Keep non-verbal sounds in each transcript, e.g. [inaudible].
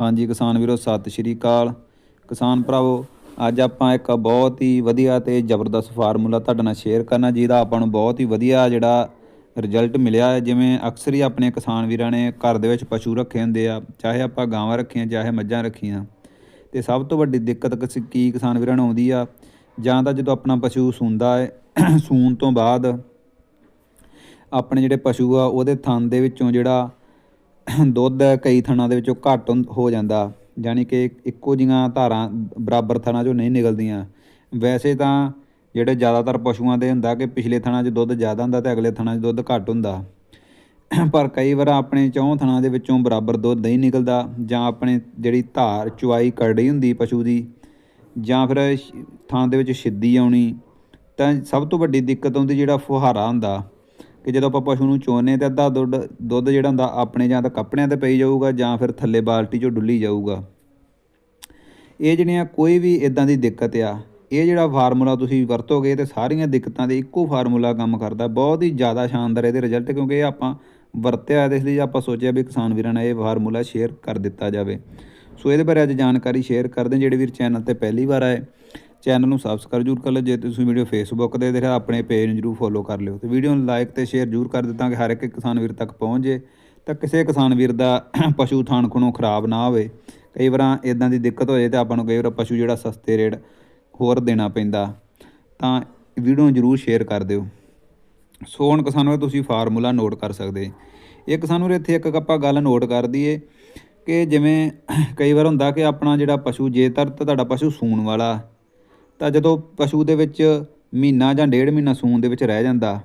ਹਾਂਜੀ ਕਿਸਾਨ ਵੀਰੋ, ਸਤਿ ਸ਼੍ਰੀ ਅਕਾਲ। ਕਿਸਾਨ ਭਰਾਵੋ, ਅੱਜ ਆਪਾਂ ਇੱਕ ਬਹੁਤ ਹੀ ਵਧੀਆ ਤੇ ਜ਼ਬਰਦਸਤ ਫਾਰਮੂਲਾ ਤੁਹਾਡੇ ਨਾਲ ਸ਼ੇਅਰ ਕਰਨਾ, ਜਿਹਦਾ ਆਪਾਂ ਨੂੰ ਬਹੁਤ ਹੀ ਵਧੀਆ ਜਿਹੜਾ ਰਿਜ਼ਲਟ ਮਿਲਿਆ ਹੈ। ਜਿਵੇਂ ਅਕਸਰ ਹੀ ਆਪਣੇ ਕਿਸਾਨ ਵੀਰਾਂ ਨੇ ਘਰ ਦੇ ਵਿੱਚ ਪਸ਼ੂ ਰੱਖੇ ਹੁੰਦੇ ਆ, ਚਾਹੇ ਆਪਾਂ ਗਾਵਾਂ ਰੱਖੀਆਂ, ਚਾਹੇ ਮੱਝਾਂ ਰੱਖੀਆਂ। ਤੇ ਸਭ ਤੋਂ ਵੱਡੀ ਦਿੱਕਤ ਕਿਸ- ਕੀ ਕਿਸਾਨ ਵੀਰਾਂ ਨੂੰ ਆਉਂਦੀ ਆ, ਜਾਂ ਤਾਂ ਜਦੋਂ ਆਪਣਾ ਪਸ਼ੂ ਸੂੰਦਾ ਹੈ, ਸੂਣ ਤੋਂ ਬਾਅਦ ਆਪਣੇ ਜਿਹੜੇ ਪਸ਼ੂ ਆ, ਉਹਦੇ ਥਣ ਦੇ ਵਿੱਚੋਂ ਜਿਹੜਾ ਦੁੱਧ ਕਈ ਥਣਾਂ ਦੇ ਵਿੱਚੋਂ ਘੱਟ ਹੁੰ- ਹੋ ਜਾਂਦਾ ਯਾਨੀ ਕਿ ਇੱਕੋ ਜਿਹੀਆਂ ਧਾਰਾਂ ਬਰਾਬਰ ਥਣਾਂ 'ਚੋਂ ਨਹੀਂ ਨਿਕਲਦੀਆਂ। ਵੈਸੇ ਤਾਂ ਜਿਹੜੇ ਜ਼ਿਆਦਾਤਰ ਪਸ਼ੂਆਂ ਦੇ ਹੁੰਦਾ ਕਿ ਪਿਛਲੇ ਥਣਾਂ 'ਚ ਦੁੱਧ ਜ਼ਿਆਦਾ ਹੁੰਦਾ ਤੇ ਅਗਲੇ ਥਣਾਂ 'ਚ ਦੁੱਧ ਘੱਟ ਹੁੰਦਾ। ਪਰ ਕਈ ਵਾਰ ਆਪਣੇ ਚੌਂ ਥਣਾਂ ਦੇ ਵਿੱਚੋਂ ਬਰਾਬਰ ਦੁੱਧ ਨਹੀਂ ਨਿਕਲਦਾ, ਜਾਂ ਆਪਣੇ ਜਿਹੜੀ ਧਾਰ ਚੁਆਈ ਕਰੜੀ ਹੁੰਦੀ ਪਸ਼ੂ ਦੀ, ਜਾਂ ਫਿਰ ਥਾਂ ਦੇ ਵਿੱਚ ਛਿੱਦੀ ਆਉਣੀ, ਤਾਂ ਸਭ ਤੋਂ ਵੱਡੀ ਦਿੱਕਤ ਆਉਂਦੀ ਜਿਹੜਾ ਫੁਹਾਰਾ ਹੁੰਦਾ। ਕਿ ਜਦੋਂ ਆਪਾਂ ਪਸ਼ੂ ਨੂੰ ਚੋਨੇ ਤੇ ਅੱਧਾ ਦੁੱਧ ਦੁੱਧ ਜਿਹੜਾ ਹੁੰਦਾ ਆਪਣੇ ਜਾਂ ਤਾਂ ਕੱਪੜਿਆਂ ਤੇ ਪਈ ਜਾਊਗਾ ਜਾਂ ਫਿਰ ਥੱਲੇ ਬਾਲਟੀ 'ਚੋਂ ਡੁੱਲੀ ਜਾਊਗਾ। ਇਹ ਜਿਹੜੀਆਂ ਕੋਈ ਵੀ ਇਦਾਂ ਦੀ ਦਿੱਕਤ ਆ, ਇਹ ਜਿਹੜਾ ਫਾਰਮੂਲਾ ਤੁਸੀਂ ਵਰਤੋਗੇ ਤੇ ਸਾਰੀਆਂ ਦਿੱਕਤਾਂ ਦੇ ਇੱਕੋ ਫਾਰਮੂਲਾ ਕੰਮ ਕਰਦਾ। ਬਹੁਤ ਹੀ ਜ਼ਿਆਦਾ ਸ਼ਾਨਦਾਰ ਇਹਦੇ ਰਿਜ਼ਲਟ ਕਿਉਂਕਿ ਇਹ ਆਪਾਂ ਵਰਤਿਆ ਤੇ ਇਸ ਲਈ ਆਪਾਂ ਸੋਚਿਆ ਵੀ ਕਿਸਾਨ ਵੀਰਾਂ ਨਾਲ ਇਹ ਫਾਰਮੂਲਾ ਸ਼ੇਅਰ ਕਰ ਦਿੱਤਾ ਜਾਵੇ। ਸੋ ਇਹਦੇ ਬਾਰੇ ਅੱਜ ਜਾਣਕਾਰੀ ਸ਼ੇਅਰ ਕਰਦੇ ਜਿਹੜੇ ਵੀਰ ਚੈਨਲ ਤੇ ਪਹਿਲੀ ਵਾਰ ਆਏ ਚੈਨਲ ਨੂੰ ਸਬਸਕ੍ਰਾਈਬ ਜ਼ਰੂਰ ਕਰ ਲਓ। ਜੇ ਤੁਸੀਂ ਵੀਡੀਓ ਫੇਸਬੁੱਕ ਤੇ ਦੇਖਿਆ, ਆਪਣੇ ਪੇਜ ਨੂੰ ਜ਼ਰੂਰ ਫੋਲੋ ਕਰ ਲਿਓ। ਤੇ ਵੀਡੀਓ ਨੂੰ ਲਾਈਕ ਤੇ ਸ਼ੇਅਰ ਜ਼ਰੂਰ ਕਰ ਦਿੱਤਾ ਕਿ ਹਰ ਇੱਕ ਕਿਸਾਨ ਵੀਰ ਤੱਕ ਪਹੁੰਚ ਜੇ। ਤਾਂ ਕਿਸੇ ਕਿਸਾਨ ਵੀਰ ਦਾ [clears throat] ਪਸ਼ੂ ਥਾਣ ਖੁਣੋਂ ਖਰਾਬ ਨਾ ਹੋਵੇ। ਕਈ ਵਾਰਾਂ ਇਦਾਂ ਦੀ ਦਿੱਕਤ ਹੋ ਜਾਏ ਤਾਂ ਆਪਾਂ ਨੂੰ ਕਈ ਵਾਰ ਪਸ਼ੂ ਜਿਹੜਾ ਸਸਤੇ ਰੇਟ ਹੋਰ ਦੇਣਾ ਪੈਂਦਾ। ਤਾਂ ਵੀਡੀਓ ਨੂੰ ਜ਼ਰੂਰ ਸ਼ੇਅਰ ਕਰ ਦਿਓ। ਸੋ ਹੁਣ ਕਿਸਾਨ ਵੀਰੋ ਤੁਸੀਂ ਫਾਰਮੂਲਾ ਨੋਟ ਕਰ ਸਕਦੇ। ਇਹ ਕਿਸਾਨ ਇੱਥੇ ਇੱਕ ਆਪਾਂ ਗੱਲ ਨੋਟ ਕਰ ਦਈਏ ਕਿ ਜਿਵੇਂ [clears throat] ਕਈ ਵਾਰ ਹੁੰਦਾ ਕਿ ਆਪਣਾ ਜਿਹੜਾ ਪਸ਼ੂ ਜੇਕਰ ਤਾਂ ਤੁਹਾਡਾ ਪਸ਼ੂ ਸੂਣ ਵਾਲਾ ਤਾਂ ਜਦੋਂ ਪਸ਼ੂ ਦੇ ਵਿੱਚ ਮਹੀਨਾ ਜਾਂ ਡੇਢ ਮਹੀਨਾ ਸੂਣ ਦੇ ਵਿੱਚ ਰਹਿ ਜਾਂਦਾ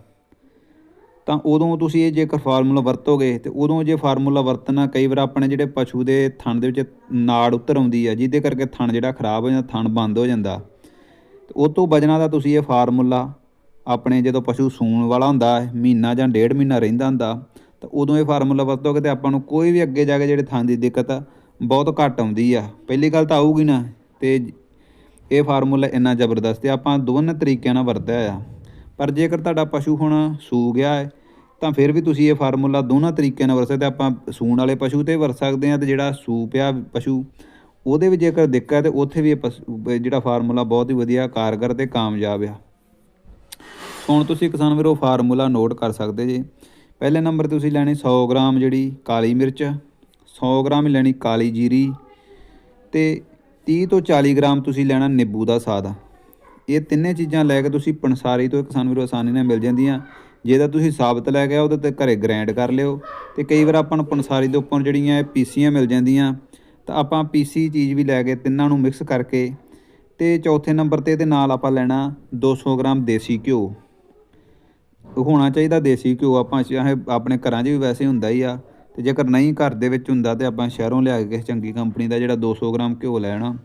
ਤਾਂ ਉਦੋਂ ਤੁਸੀਂ ਇਹ ਜੇਕਰ ਫਾਰਮੂਲਾ ਵਰਤੋਗੇ ਤੇ ਉਦੋਂ ਜੇ ਫਾਰਮੂਲਾ ਵਰਤਣਾ ਕਈ ਵਾਰ ਆਪਣੇ ਜਿਹੜੇ ਪਸ਼ੂ ਦੇ ਥਣ ਦੇ ਵਿੱਚ ਨਾੜ ਉੱਤਰ ਆਉਂਦੀ ਹੈ ਜਿਹਦੇ ਕਰਕੇ ਥਣ ਜਿਹੜਾ ਖਰਾਬ ਹੋ ਜਾਂਦਾ ਥਣ ਬੰਦ ਹੋ ਜਾਂਦਾ ਤੇ ਉਹ ਤੋਂ ਬਚਣਾ ਦਾ ਤੁਸੀਂ ਇਹ ਫਾਰਮੂਲਾ ਆਪਣੇ ਜਦੋਂ ਪਸ਼ੂ ਸੂਣ ਵਾਲਾ ਹੁੰਦਾ ਮਹੀਨਾ ਜਾਂ ਡੇਢ ਮਹੀਨਾ ਰਹਿੰਦਾ ਹੁੰਦਾ ਤਾਂ ਉਦੋਂ ਇਹ ਫਾਰਮੂਲਾ ਵਰਤੋਗੇ ਤੇ ਆਪਾਂ ਨੂੰ ਕੋਈ ਵੀ ਅੱਗੇ ਜਾ ਕੇ ਜਿਹੜੇ ਥਣ ਦੀ ਦਿੱਕਤ ਆ, ਬਹੁਤ ਘੱਟ ਆਉਂਦੀ ਆ। ਪਹਿਲੀ ਗੱਲ ਤਾਂ ਆਊਗੀ ਨਾ ਤੇ ਇਹ ਫਾਰਮੂਲਾ ਇੰਨਾ ਜ਼ਬਰਦਸਤ ਹੈ, ਆਪਾਂ ਦੋਨਾਂ ਤਰੀਕਿਆਂ ਨਾਲ ਵਰਤਿਆ ਆ। ਪਰ ਜੇਕਰ ਤੁਹਾਡਾ ਪਸ਼ੂ ਹੁਣ ਸੂ ਗਿਆ ਹੈ, ਤਾਂ ਫਿਰ ਵੀ ਤੁਸੀਂ ਇਹ ਫਾਰਮੂਲਾ ਦੋਨਾਂ ਤਰੀਕਿਆਂ ਨਾਲ ਵਰਤ ਸਕਦੇ ਆਪਾਂ ਸੂਣ ਵਾਲੇ ਪਸ਼ੂ ਤੇ ਵਰਤ ਸਕਦੇ ਆ ਤੇ ਜਿਹੜਾ ਸੂ ਪਿਆ ਪਸ਼ੂ, ਉਹਦੇ ਵਿੱਚ ਜੇਕਰ ਦਿੱਕਤ ਹੈ ਤੇ ਉੱਥੇ ਵੀ ਇਹ ਪਸ਼ੂ- ਜਿਹੜਾ ਫਾਰਮੂਲਾ ਬਹੁਤ ਹੀ ਵਧੀਆ, ਕਾਰਗਰ ਤੇ ਕਾਮਯਾਬ ਆ। ਹੁਣ ਤੁਸੀਂ ਕਿਸਾਨ ਵੀਰੋ ਫਾਰਮੂਲਾ ਨੋਟ ਕਰ ਸਕਦੇ ਜੇ। ਪਹਿਲੇ ਨੰਬਰ ਤੇ ਤੁਸੀਂ ਲੈਣੀ 100 ਗ੍ਰਾਮ ਜਿਹੜੀ ਕਾਲੀ ਮਿਰਚ 100 ਗ੍ਰਾਮ ਲੈਣੀ ਕਾਲੀ ਜੀਰੀ ਤੇ 30 ਤੋਂ 40 ਗ੍ਰਾਮ ਤੁਸੀਂ ਲੈਣਾ ਨਿੰਬੂ ਦਾ ਸਾਦ ਇਹ ਤਿੰਨੇ ਚੀਜ਼ਾਂ ਲੈ ਕੇ ਤੁਸੀਂ ਪੰਸਾਰੀ ਤੋਂ ਕਿਸਾਨ ਵੀਰੋ ਆਸਾਨੀ ਨਾਲ ਮਿਲ ਜਾਂਦੀਆਂ। ਜੇ ਤਾਂ ਤੁਸੀਂ ਸਾਬਤ ਲੈ ਕੇ ਆਓ, ਉਹਦੇ ਤੇ ਘਰੇ ਗ੍ਰਾਈਂਡ ਕਰ ਲਿਓ। ਤੇ ਕਈ ਵਾਰ ਆਪਾਂ ਨੂੰ ਪੰਸਾਰੀ ਦੇ ਉੱਪਰ ਜਿਹੜੀਆਂ ਇਹ ਪੀਸੀਆਂ ਮਿਲ ਜਾਂਦੀਆਂ, ਤਾਂ ਆਪਾਂ ਪੀਸੀ ਚੀਜ਼ ਵੀ ਲੈ ਕੇ ਤਿੰਨਾਂ ਨੂੰ ਮਿਕਸ ਕਰਕੇ ਤੇ ਚੌਥੇ ਨੰਬਰ ਤੇ ਇਹਦੇ ਨਾਲ ਆਪਾਂ ਲੈਣਾ 200 ਗ੍ਰਾਮ ਦੇਸੀ ਘਿਓ। ਹੋਣਾ ਚਾਹੀਦਾ ਦੇਸੀ ਘਿਓ, ਆਪਾਂ ਚਾਹੇ ਆਪਣੇ ਘਰਾਂ 'ਚ ਵੀ ਵੈਸੇ ਹੁੰਦਾ ਹੀ ਆ। ਤੇ ਜੇਕਰ ਨਹੀਂ ਘਰ ਦੇ ਵਿੱਚ ਹੁੰਦਾ ਤੇ ਆਪਾਂ ਸ਼ਹਿਰੋਂ ਲਿਆ ਕੇ ਕਿਸੇ ਚੰਗੀ ਕੰਪਨੀ ਦਾ ਜਿਹੜਾ 200 ਗ੍ਰਾਮ ਘਿਓ ਲੈਣਾ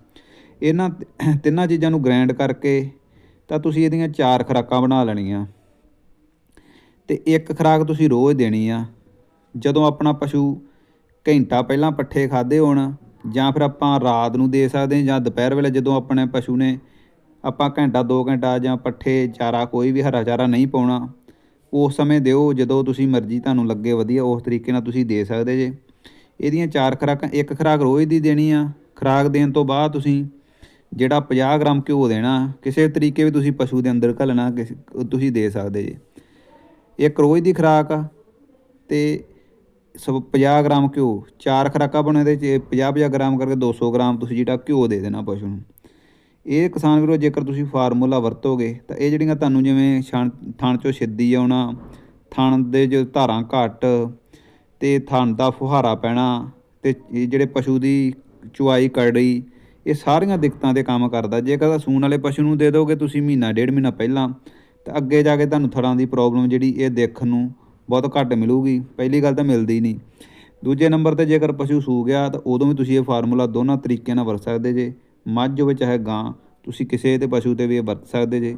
ਇਹਨਾਂ ਤਿੰਨਾਂ ਚੀਜ਼ਾਂ ਨੂੰ ਗ੍ਰਾਈਂਡ ਕਰਕੇ ਤਾਂ ਤੁਸੀਂ ਇਹਦੀਆਂ ਚਾਰ ਖੁਰਾਕਾਂ ਬਣਾ ਲੈਣੀਆਂ। ਤੇ ਇੱਕ ਖੁਰਾਕ ਤੁਸੀਂ ਰੋਜ਼ ਦੇਣੀ ਆ, ਜਦੋਂ ਆਪਣਾ ਪਸ਼ੂ ਘੰਟਾ ਪਹਿਲਾਂ ਪੱਠੇ ਖਾਦੇ ਹੋਣ, ਜਾਂ ਫਿਰ ਆਪਾਂ ਰਾਤ ਨੂੰ ਦੇ ਸਕਦੇ ਜਾਂ ਦੁਪਹਿਰ ਵੇਲੇ ਜਦੋਂ ਆਪਣੇ ਪਸ਼ੂ ਨੇ ਆਪਾਂ ਘੰਟਾ 2 ਘੰਟਾ ਜਾਂ ਪੱਠੇ, ਚਾਰਾ ਕੋਈ ਵੀ ਹਰਾ ਚਾਰਾ ਨਹੀਂ ਪਾਉਣਾ ਉਸ ਸਮੇਂ ਦਿਓ, ਜਦੋਂ ਤੁਸੀਂ ਮਰਜ਼ੀ ਤੁਹਾਨੂੰ ਲੱਗੇ ਵਧੀਆ, ਉਸ ਤਰੀਕੇ ਨਾਲ ਤੁਸੀਂ ਦੇ ਸਕਦੇ ਜੇ। ਇਹਦੀਆਂ ਚਾਰ ਖੁਰਾਕਾਂ, ਇੱਕ ਖੁਰਾਕ ਰੋਜ਼ ਦੀ ਦੇਣੀ ਆ, ਖੁਰਾਕ ਦੇਣ ਤੋਂ ਬਾਅਦ ਤੁਸੀਂ ਜਿਹੜਾ 50 ਗ੍ਰਾਮ ਘਿਓ ਦੇਣਾ, ਕਿਸੇ ਤਰੀਕੇ ਵੀ ਤੁਸੀਂ ਪਸ਼ੂ ਦੇ ਅੰਦਰ ਘਲਣਾ, ਕਿਸੇ ਤੁਸੀਂ ਦੇ ਸਕਦੇ ਜੇ। ਇੱਕ ਰੋਜ਼ ਦੀ ਖੁਰਾਕ ਆ, ਤੇ ਸਭ 50 ਗ੍ਰਾਮ ਘਿਓ, ਚਾਰ ਖੁਰਾਕਾਂ ਬਣੇ ਦੇ ਚ 50 50 ਗ੍ਰਾਮ ਕਰਕੇ 200 ਗ੍ਰਾਮ ਤੁਸੀਂ ਜਿਹੜਾ ਘਿਓ ਦੇ ਦੇਣਾ ਪਸ਼ੂ ਨੂੰ। ਇਹ ਕਿਸਾਨ ਵੀਰੋ, ਜੇਕਰ ਤੁਸੀਂ ਫਾਰਮੂਲਾ ਵਰਤੋਗੇ, ਤਾਂ ਇਹ ਜਿਹੜੀਆਂ ਤੁਹਾਨੂੰ ਜਿਵੇਂ ਛਣ ਥਣ ਚੋਂ ਛਿੱਦੀ ਆਉਣਾ, ਥਣ ਦੇ ਜੋ ਧਾਰਾਂ ਘੱਟ ਤੇ ਥਣ ਦਾ ਫੁਹਾਰਾ ਪੈਣਾ ਤੇ ਇਹ ਜਿਹੜੇ ਪਸ਼ੂ ਦੀ ਚੁਆਈ ਕਰੜੀ, ਇਹ ਸਾਰੀਆਂ ਦਿੱਕਤਾਂ ਤੇ ਕੰਮ ਕਰਦਾ। ਜੇਕਰ ਸੂਣ ਵਾਲੇ ਪਸ਼ੂ ਨੂੰ ਦੇ ਦੋਗੇ ਤੁਸੀਂ ਮਹੀਨਾ, ਡੇਢ ਮਹੀਨਾ ਪਹਿਲਾਂ, ਤਾਂ ਅੱਗੇ ਜਾ ਕੇ ਤੁਹਾਨੂੰ ਥੜਾਂ ਦੀ ਪ੍ਰੋਬਲਮ ਜਿਹੜੀ ਇਹ ਦੇਖਣ ਨੂੰ ਬਹੁਤ ਘੱਟ ਮਿਲੂਗੀ। ਪਹਿਲੀ ਗੱਲ ਤਾਂ ਮਿਲਦੀ ਨਹੀਂ। ਦੂਜੇ ਨੰਬਰ ਤੇ ਜੇਕਰ ਪਸ਼ੂ ਸੂ ਗਿਆ, ਤਾਂ ਉਦੋਂ ਵੀ ਤੁਸੀਂ ਇਹ ਫਾਰਮੂਲਾ ਦੋਨਾਂ ਤਰੀਕਿਆਂ ਨਾਲ ਵਰਤ ਸਕਦੇ ਜੇ। ਮੱਝ ਹੋਵੇ ਚਾਹੇ ਗਾਂ, ਤੁਸੀਂ ਕਿਸੇ ਤੇ ਪਸ਼ੂ ਤੇ ਵੀ ਇਹ ਵਰਤ ਸਕਦੇ ਜੇ।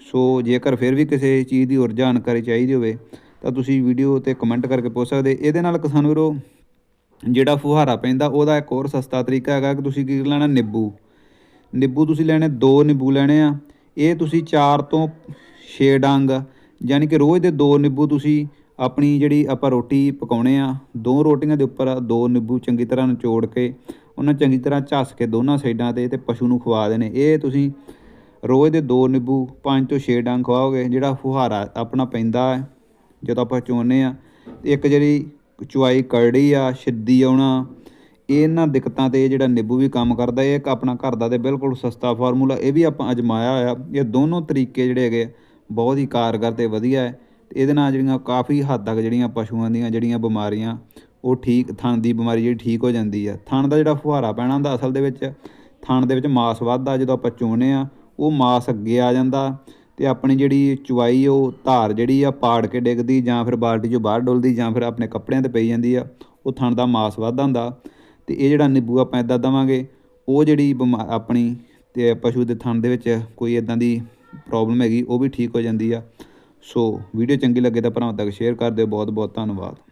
ਸੋ ਜੇਕਰ ਫਿਰ ਵੀ ਕਿਸੇ ਚੀਜ਼ ਦੀ ਹੋਰ ਜਾਣਕਾਰੀ ਚਾਹੀਦੀ ਹੋਵੇ, ਤਾਂ ਤੁਸੀਂ ਵੀਡੀਓ ਤੇ ਕਮੈਂਟ ਕਰਕੇ ਪੁੱਛ ਸਕਦੇ। ਇਹਦੇ ਨਾਲ ਕਿਸਾਨ ਵੀਰੋ, ਜਿਹੜਾ ਫੁਹਾਰਾ ਪੈਂਦਾ, ਉਹਦਾ ਇੱਕ ਹੋਰ ਸਸਤਾ ਤਰੀਕਾ ਹੈਗਾ ਕਿ ਤੁਸੀਂ ਕੀ ਲੈਣਾ? ਨਿੰਬੂ। ਨਿੰਬੂ ਤੁਸੀਂ ਲੈਣੇ, ਦੋ ਨਿੰਬੂ ਲੈਣੇ ਆ। ਇਹ ਤੁਸੀਂ 4 ਤੋਂ 6 ਡੰਗ, ਯਾਨੀ ਕਿ ਰੋਜ਼ ਦੇ ਦੋ ਨਿੰਬੂ ਤੁਸੀਂ ਆਪਣੀ ਜਿਹੜੀ ਆਪਾਂ ਰੋਟੀ ਪਕਾਉਣੇ ਆ, ਦੋ ਰੋਟੀਆਂ ਦੇ ਉੱਪਰ ਦੋ ਨਿੰਬੂ ਚੰਗੀ ਤਰ੍ਹਾਂ ਨਿਚੋੜ ਕੇ ਉਹਨਾਂ ਚੰਗੀ ਤਰ੍ਹਾਂ ਝੱਸ ਕੇ ਦੋਨਾਂ ਸਾਈਡਾਂ ਤੇ ਤੇ ਪਸ਼ੂ ਨੂੰ ਖਵਾ ਦੇਣੇ। ਇਹ ਤੁਸੀਂ ਰੋਜ਼ ਦੇ ਦੋ ਨਿੰਬੂ 5 ਤੋਂ 6 ਡੰਗ ਖਵਾਓਗੇ, ਜਿਹੜਾ ਫੁਹਾਰਾ ਆਪਣਾ ਪੈਂਦਾ ਹੈ, ਜਦੋਂ ਆਪਾਂ ਚੋਨੇ ਆ। ਇੱਕ ਜਿਹੜੀ ਚੁਆਈ ਕਰੜੀ ਆ, ਛਿੱਦੀ ਆਉਣਾ, ਇਹਨਾਂ ਦਿੱਕਤਾਂ ਤੇ ਜਿਹੜਾ ਨਿੰਬੂ ਵੀ ਕੰਮ ਕਰਦਾ, ਇਹ ਇੱਕ ਆਪਣਾ ਘਰ ਦਾ ਤੇ ਬਿਲਕੁਲ ਸਸਤਾ ਫਾਰਮੂਲਾ, ਇਹ ਵੀ ਆਪਾਂ ਅਜਮਾਇਆ ਹੋਇਆ। ਇਹ ਦੋਨੋਂ ਤਰੀਕੇ ਜਿਹੜੇ ਹੈਗੇ ਬਹੁਤ ਹੀ ਕਾਰਗਰ ਤੇ ਵਧੀਆ ਹੈ। ਤੇ ਇਹਦੇ ਨਾਲ ਜਿਹੜੀਆਂ ਕਾਫੀ ਹੱਦ ਤੱਕ ਜਿਹੜੀਆਂ ਪਸ਼ੂਆਂ ਦੀਆਂ ਜਿਹੜੀਆਂ ਬਿਮਾਰੀਆਂ ਉਹ ਠੀਕ, ਥਣ ਦੀ ਬਿਮਾਰੀ ਜਿਹੜੀ ਠੀਕ ਹੋ ਜਾਂਦੀ ਆ। ਥਣ ਦਾ ਜਿਹੜਾ ਫੁਹਾਰਾ ਪੈਣਾ ਹੁੰਦਾ ਅਸਲ ਦੇ ਵਿੱਚ, ਥਣ ਦੇ ਵਿੱਚ ਮਾਸ ਵੱਧਦਾ, ਜਦੋਂ ਆਪਾਂ ਚੋਨੇ ਆ, ਉਹ ਮਾਸ ਅੱਗੇ ਆ ਜਾਂਦਾ ਤੇ ਆਪਣੀ ਜਿਹੜੀ ਚੁਆਈ ਉਹ ਧਾਰ ਜਿਹੜੀ ਆ, ਪਾੜ ਕੇ ਡਿੱਗਦੀ ਜਾਂ ਫਿਰ ਬਾਲਟੀ ਚੋਂ ਬਾਹਰ ਡੁੱਲਦੀ ਜਾਂ ਫਿਰ ਆਪਣੇ ਕੱਪੜਿਆਂ ਤੇ ਪਈ ਜਾਂਦੀ ਆ, ਉਹ ਥਣ ਦਾ ਮਾਸ ਵੱਧਦਾ ਹੁੰਦਾ ਤੇ ਇਹ ਜਿਹੜਾ ਨਿੰਬੂ ਆਪਾਂ ਇਦਾਂ ਦਵਾਂਗੇ, ਉਹ ਜਿਹੜੀ ਬਿਮਾ- ਆਪਣੀ ਤੇ ਪਸ਼ੂ ਦੇ ਥਣ ਦੇ ਵਿੱਚ ਕੋਈ ਇਦਾਂ ਦੀ ਪ੍ਰੋਬਲਮ ਹੈਗੀ, ਉਹ ਵੀ ਠੀਕ ਹੋ ਜਾਂਦੀ ਆ। ਸੋ ਵੀਡੀਓ ਚੰਗੀ ਲੱਗੇ ਤਾਂ ਭਰਾਵਾਂ ਤੱਕ ਸ਼ੇਅਰ ਕਰ ਦਿਓ। ਬਹੁਤ ਬਹੁਤ ਧੰਨਵਾਦ।